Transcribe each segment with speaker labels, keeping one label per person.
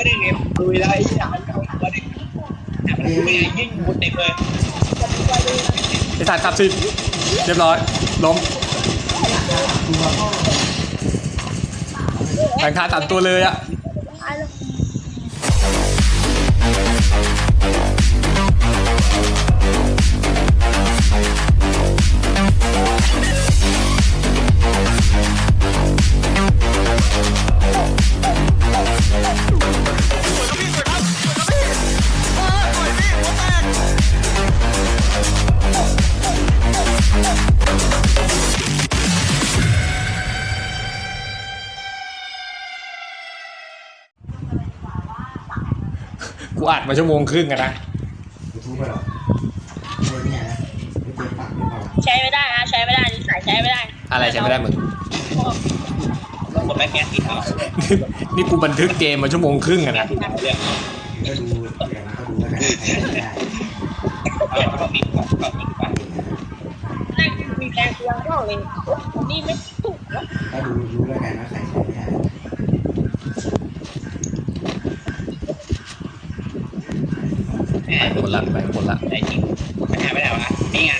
Speaker 1: ร์ดเองลุยแล้วไอ้ที่อยากมันเอาเบิร์ดเองแต่มันไม่ยิ่งมุดเต็มเลย
Speaker 2: ไอ้สัตว์สับสิบเรียบร้อยล้มแข่งขาตัดตัวเลยอะ อัดมาชั่วโมงครึ่งอะนะ
Speaker 3: ยูทูบไปหรอไม่เนี่ยนะไม่เจอปากหรือเปล่า
Speaker 4: ใช้ไม่ได้นะใช้ไม่ได้นิสัยใช้ไม่ได้
Speaker 2: อะไรใช้ไม่ได้มึง
Speaker 1: ต้องกดแบ็คแก๊สที่เท้า
Speaker 2: นี่กูบันทึกเกมมาชั่วโมงครึ่งอะนะ
Speaker 1: ที่เท้าเรื่อง
Speaker 3: ก็ดูอย่างนั้นก็ดูแล้วกันใครไม่ได้
Speaker 1: เอาอย่างก็มีก่อนก่อนดีกว่า
Speaker 4: นั่งมีแรงเพียงเท่าเลยนี่ไม่ถูกนะ
Speaker 3: ก็ดูรู้แล้วกันว่าใครใช้ไม่ได้
Speaker 1: แหม
Speaker 2: ไป คนละไปคนละ
Speaker 1: ไอ้จริงมันหายไปไหนวะนี่ไง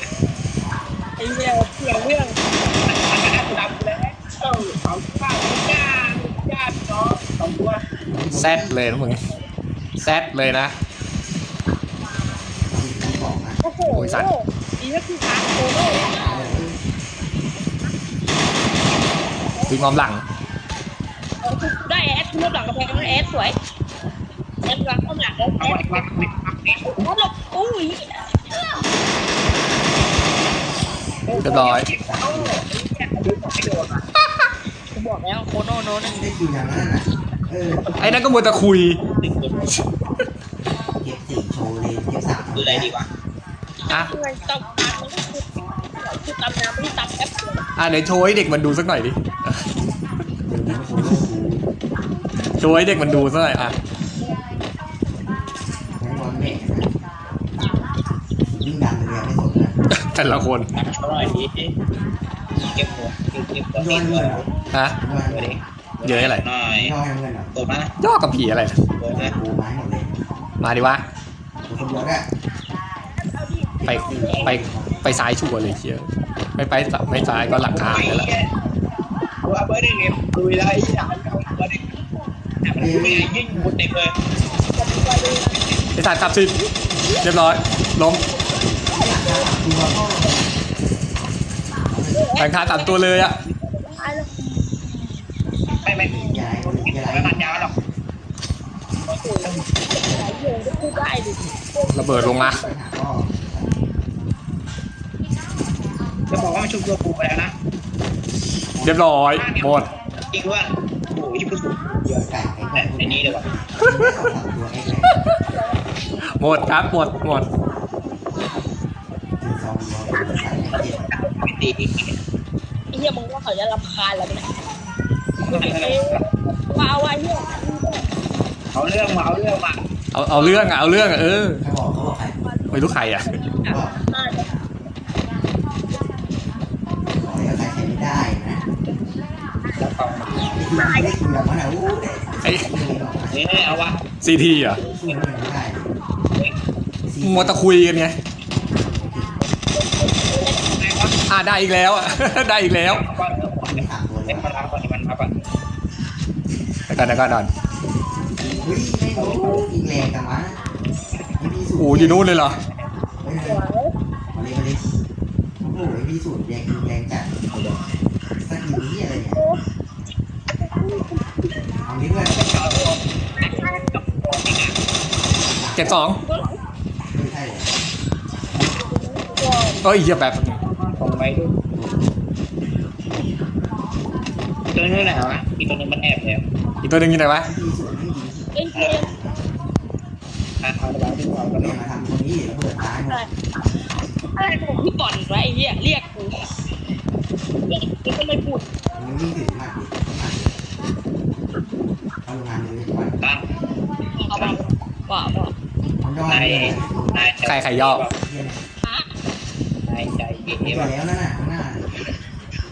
Speaker 4: ไอ้เรื่องเพียงเรื่อง
Speaker 1: มันก็น่าจะดำเลยเออเขาข้าวจ้าญาติน้องสองตัว
Speaker 2: แซดเลยนะมึงแซดเลยนะ
Speaker 3: ที่ที่บอกนะ
Speaker 4: โอ้โห
Speaker 2: โอ้ยสัตว์
Speaker 4: ดีก็คือทางโคโน่
Speaker 2: วิ่งมอมหลัง
Speaker 4: ได้แอดคุณหลังกระแพงแอดสวยแอดวางข้างหลังแล้ว
Speaker 1: เอา
Speaker 4: แอ
Speaker 1: ไว้
Speaker 4: ด
Speaker 1: วางไว้วางนี่
Speaker 4: แอดหลบอุ้ย
Speaker 2: เรียบร้อย
Speaker 1: เอาเนี่ยดูของไม่โดนอะ
Speaker 4: ผมบอกแล้วโคโน่โน้น
Speaker 3: ได้คิวอย่างนั้นนะเออ
Speaker 2: ไอ้นั่นก็มัวแต่คุย
Speaker 1: ติดตัว
Speaker 3: เก็บสี่โชว์เลยเก็บสาม
Speaker 1: คืออะไรดีวะ
Speaker 2: อะ
Speaker 4: เงินตบตามมันก็คือคือตำน้ำไม่ได้ตำแอปเลย
Speaker 2: อะเดี๋ยวโชว์ให้เด็กมันดูสักหน่อยดิ
Speaker 3: เดี๋ยวมันโชว์โลกดู
Speaker 2: โชว์ให้เด็กมันดูสักหน่อยอะ
Speaker 3: แม่งบอลแม่งนะยิ่งดังเลยไม่สนนะ
Speaker 2: แต่ละคน
Speaker 1: ตักช่วยหน่อยดิเก็บหัวเก็บเก็บหัว
Speaker 3: ย้
Speaker 1: ติ
Speaker 3: อ
Speaker 1: ด
Speaker 3: น
Speaker 1: ด้
Speaker 3: เงิ
Speaker 1: วย
Speaker 3: นเหรอ
Speaker 2: ฮะ
Speaker 1: เดี๋ยวดิ
Speaker 2: เยอะอะไร
Speaker 1: หน่อย
Speaker 3: ย้อนเงินเหรอ
Speaker 1: เปิดมา
Speaker 2: ย่อกับผีอะไร
Speaker 1: เปิดเลย
Speaker 3: ปูไม้หมดเลย
Speaker 2: มาดิวะ
Speaker 3: กูคนเดียวได้
Speaker 2: ไปไปไปซ้ายชัวร์เลยเชียวไม่ไปไม่ซ้ายก็หลังคา
Speaker 1: ไอ้
Speaker 2: แล้วแหละ
Speaker 1: เหี้ยว่าเบิร์ดเองเนี่ยลุยแล้วไอ้ที่อยากมันเอาเบิร์ดเองแต่มันไม่ได้ยิ่งมุดเต็มเลย
Speaker 2: ไอ้สัตว์สับสิบเรียบร้อยล้ม
Speaker 3: ตัวก็
Speaker 2: แข่งขาสามตัวเลยอะ
Speaker 1: ไม่ไม่
Speaker 3: ยายคนนี้ยาย
Speaker 1: ไม่มันยาวหรอก
Speaker 4: ได้ดิ
Speaker 2: ระเบิดลงมา
Speaker 3: ก็
Speaker 1: จะบอกว่ามันชุบตัวปูไปแล้วนะ
Speaker 2: เรียบร้อยหมด
Speaker 1: จริงว่าโอ้ยผู้สูง
Speaker 3: เยอะไก่ไก่
Speaker 1: แต่ในนี้เลยว่ะ
Speaker 3: สองสามตัวเองเลย
Speaker 2: หมดครับหมดหมด
Speaker 3: ถึงสองตัว ไก่เจ็ด
Speaker 1: ไม่ตีที่
Speaker 4: ไอ้เหี้ยมึงว่าเขาจะรำคาญแล้วนะว้าวไอ้เหี้ย
Speaker 1: เอาเรื่องมาเอาเรื่องมา
Speaker 2: เอาเอาเรื่องอะเอาเรื่องอะเออ
Speaker 3: เขาบอกเขาบอกใคร
Speaker 2: ไม่รู้ใครอะ
Speaker 3: ก็บอกแล้วใครใช้ไม่ได้นะ
Speaker 1: แล้วก็
Speaker 3: ไม่ได้คิวแล้วนะโอ้ย
Speaker 2: ไอ้
Speaker 1: นี่เอาวะ
Speaker 2: ซีทีอะ
Speaker 3: คิวไม่ได้
Speaker 2: มัวแต่คุยกันไง อะ ได้อีกแล้วอะได้อีกแล้ว
Speaker 1: ก้อนเนื้อหมด
Speaker 3: ไม่สามตัวเล
Speaker 1: เล็
Speaker 3: ย
Speaker 1: กมาล้างก่อนมันมาก่อน
Speaker 2: แต่ก่อนแต่ก่อนก่อน
Speaker 3: เฮ้ยไม่รู้อีกแรงกันวะ
Speaker 2: โอ้อยู่นู่นเลยเหรอ
Speaker 3: มาเลยมาเลยโอ้โหมีสูตรแรงแรงจัดสกิลนี้อะไรเนี่ยเอานี้ด้วย
Speaker 2: เจ็ดสอง
Speaker 3: ไม่ใช่
Speaker 2: เอ้ยเหี้ยแบบ
Speaker 1: ตรงไปด้วยตัวนี้ไหนวะอีตัวนึงมันแอบแล้ว
Speaker 2: อีกตัวหนึ่งอยู่ไหนวะ
Speaker 3: มีสูตรไม่ดี
Speaker 4: เล่นเกม
Speaker 1: อะเอาไปแล้วที่เราก็
Speaker 3: ก็
Speaker 1: เล่
Speaker 3: เนี่ย
Speaker 1: น
Speaker 3: มาทำคนนี้ระเบิดตายหมด
Speaker 4: อะไรของพี่บอลวะไอ้เหี้ยเรียกกูเรียกกูก็ไม่พูด
Speaker 3: มันวิ่งถึงมากดิเอาโรงงานเลยก่อน
Speaker 1: ตั้ง
Speaker 4: เอาไปว่าว่า
Speaker 3: มันย่อย
Speaker 1: นาย
Speaker 3: เลย
Speaker 1: นาย
Speaker 2: ใครใครย่อ
Speaker 3: เนี่ย
Speaker 4: ฮะ
Speaker 1: นายใจ เก๋
Speaker 3: ไป
Speaker 1: ว่ะ
Speaker 3: แล้วนั่นน่ะข้างหน้า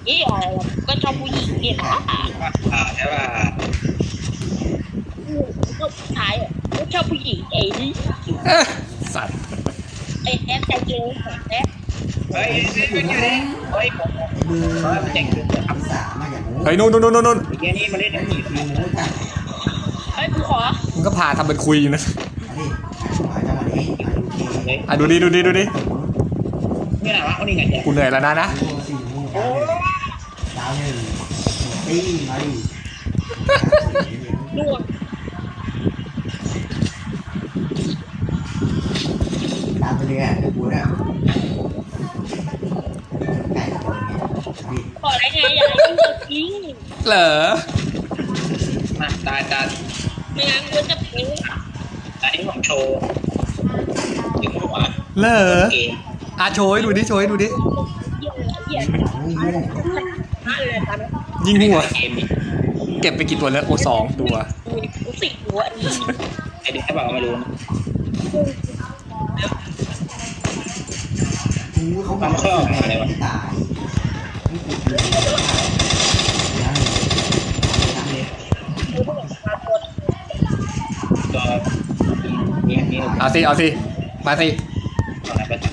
Speaker 4: อีอ๋อก็ชอบผู้หญิงเนี่ยนะ
Speaker 1: อ่าใช่ป่ะ
Speaker 3: เช
Speaker 4: อบผู้ชายอะไม่ชอบผู้หญิงไอ้นี่
Speaker 2: เอ้ยสัตว์
Speaker 4: ไอ้แอปใจเกย์ของแอป
Speaker 1: เฮ้ยเฮ้ยเฮ้ยเฮ้ยผม
Speaker 3: ไอ้มือ
Speaker 1: เฮ้ยมันเจ๋งขึ้น
Speaker 3: ภาษามาอย่างงู
Speaker 2: เฮ้ยนู่นนู่นนู่นนู่น
Speaker 1: ไอ้เหี้ยนี่มาเล่น
Speaker 3: ไอ้
Speaker 1: ทั้ง
Speaker 3: มื
Speaker 1: ที
Speaker 3: อมือจัด
Speaker 4: เฮ้ยกูขอ
Speaker 2: มึงก็พาทำเป็นคุยอยู่นะ
Speaker 3: อันนี้จังหวะนี้อันนี้
Speaker 2: อะดูดิดูดิดูดิ
Speaker 1: นี่อะไรวะเขานี่ไงเนี่ย
Speaker 2: กูเหนื่อยแล้วนะนะ
Speaker 3: ดูสิมูดาวหนึ่งตีมาดิ
Speaker 4: ดวง
Speaker 3: ตามไปเลยอะกูเนี่ยไก่ตัวเนี้ยดิ
Speaker 4: ขออะไรไงอย่าให้กูทิ้ง
Speaker 2: เหรอ
Speaker 1: มาตายตาย
Speaker 4: ไม่งั้นกูจะเป็น
Speaker 1: ตายที่ผมโชว์ถึงหัว
Speaker 2: เหรอ
Speaker 1: เกม
Speaker 2: อะโชว์ให้ดูดิโชว์ให้ดูดิ
Speaker 4: ยเหี้ย
Speaker 3: งูงู
Speaker 4: นั่นเลยตาม
Speaker 2: ยิงหัว
Speaker 1: เกมนี่
Speaker 2: เก็บไปกี่ตัวแล้วโอ้สองตัว
Speaker 4: กูกูติดหัว
Speaker 1: ไอ้เด็กเขาบอกว่าไม่รู้
Speaker 3: เขาบอกว่าไม่ตาดเลยยังยังเลย
Speaker 4: กูต้องมาตัว
Speaker 1: ตัวเนี่ยนี่
Speaker 2: เอาสิเอาสิมาสิ
Speaker 1: อะไรไปตัด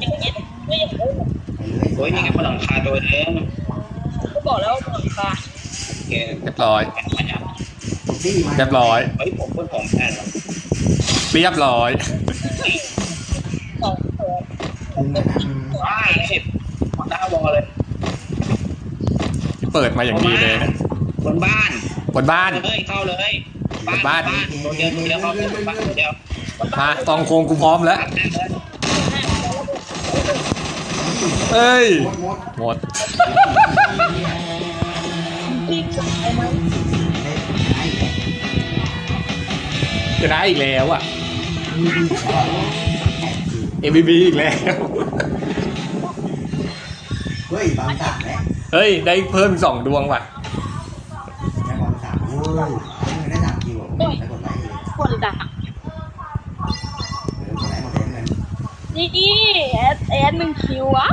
Speaker 4: อย่างเงี้ยไม่อย่างเงี้ย
Speaker 1: โอ้ยนี่ไงพลังคาตัวเดิม
Speaker 4: กูบอกแล้วว่าหลังคา
Speaker 1: เกม
Speaker 2: เรียบร้อย
Speaker 1: มาจาก
Speaker 3: ตีมา
Speaker 2: เรียบร้อย
Speaker 1: เฮ้ยผมเพื่อนผมแพ้แล้ว
Speaker 2: เรียบร้อย
Speaker 4: สองตัว
Speaker 3: มึงนะ
Speaker 1: ว้าเนี่ยหมดหน้าวอลเลย
Speaker 2: เปิดมาอย่างดีเลยนะ
Speaker 1: บนบ้าน
Speaker 2: บนบ้าน
Speaker 1: เฮ้ยเข้าเลย
Speaker 2: บ้าน
Speaker 1: ตัวเดียวตัวเดียวเข้าเลยบ้านตัวเดียว
Speaker 2: มาตองโคงกูพร้อมแล้วเอ้ย
Speaker 3: มดมด
Speaker 2: หม ด
Speaker 4: ที่ไอ้มัน
Speaker 3: เล่นไอ้แจะ
Speaker 2: ได้อีกแล้วอะ
Speaker 3: มีดีขอ
Speaker 2: MVP อีกแล้ว
Speaker 3: เฮ้ยบางสามแล้ว
Speaker 2: เฮ้ย ได้เพิ่มอีกสองดวงว่ะ
Speaker 3: ได้บางสามโอ้ยได้สามคิวได้กดไลค์เลย
Speaker 4: คนด่า
Speaker 3: เออกดไลค์หมดเลยเงิน
Speaker 4: นี่แอดแอดหนึ่งคิวอะ